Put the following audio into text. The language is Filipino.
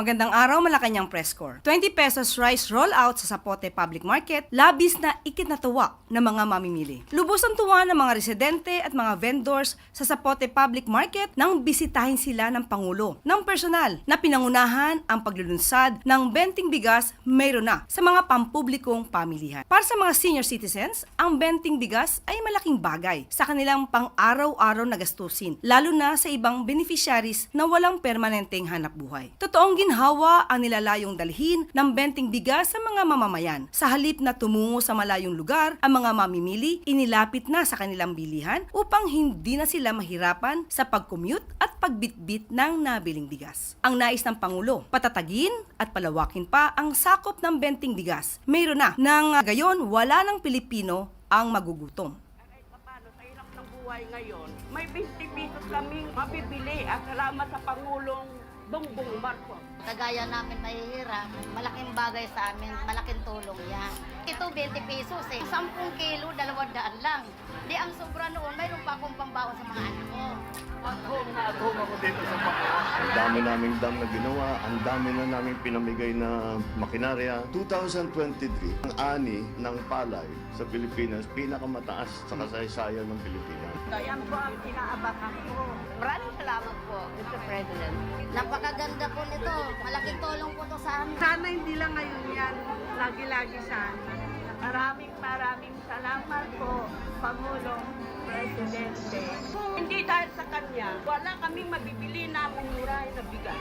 Magandang araw, Malacanang Press Corps. 20 pesos rice rollout sa Sapote Public Market, labis na ikinatuwa ng mga mamimili. Lubos ang tuwa ng mga residente at mga vendors sa Sapote Public Market nang bisitahin sila ng Pangulo ng personal na pinangunahan ang paglulunsad ng benting bigas mayroon na sa mga pampublikong pamilihan. Para sa mga senior citizens, ang benting bigas ay malaking bagay sa kanilang pang-araw-araw na gastusin, lalo na sa ibang beneficiaries na walang permanenteng hanap buhay. Totoong ginhawa ang nilalayong dalhin ng benting bigas sa mga mamamayan. Sa halip na tumungo sa malayong lugar, ang mga mamimili inilapit na sa kanilang bilihan upang hindi na sila mahirapan sa pag-commute at pagbitbit ng nabiling bigas. Ang nais ng Pangulo, patatagin at palawakin pa ang sakop ng benting bigas. Mayroon na nang uh, gayon wala ng Pilipino ang magugutom. buhay ngayon, may 20 pesos kaming mabibili at salamat sa Pangulong Bongbong Marcos. Kagaya namin mahihirap, malaking bagay sa amin, malaking tulong yan. Ito 20 pesos eh. 10 kilo, 200 lang. Di ang sobra noon, mayroon pa akong pambaon sa mga anak ko. Ang dami naming dam na ginawa, ang dami na naming pinamigay na makinarya. 2023, ang ani ng palay sa Pilipinas, pinakamataas sa kasaysayan ng Pilipinas. Yan po ang inaabangan ko. Po, Mr. President. Napakaganda po nito. Malaking tulong po to sa amin. Sana hindi lang ngayon yan, lagi-lagi sana. Maraming maraming salamat po, Pangulong Presidente. Hindi dahil sa kanya, wala kaming mabibili na mumuray na bigas.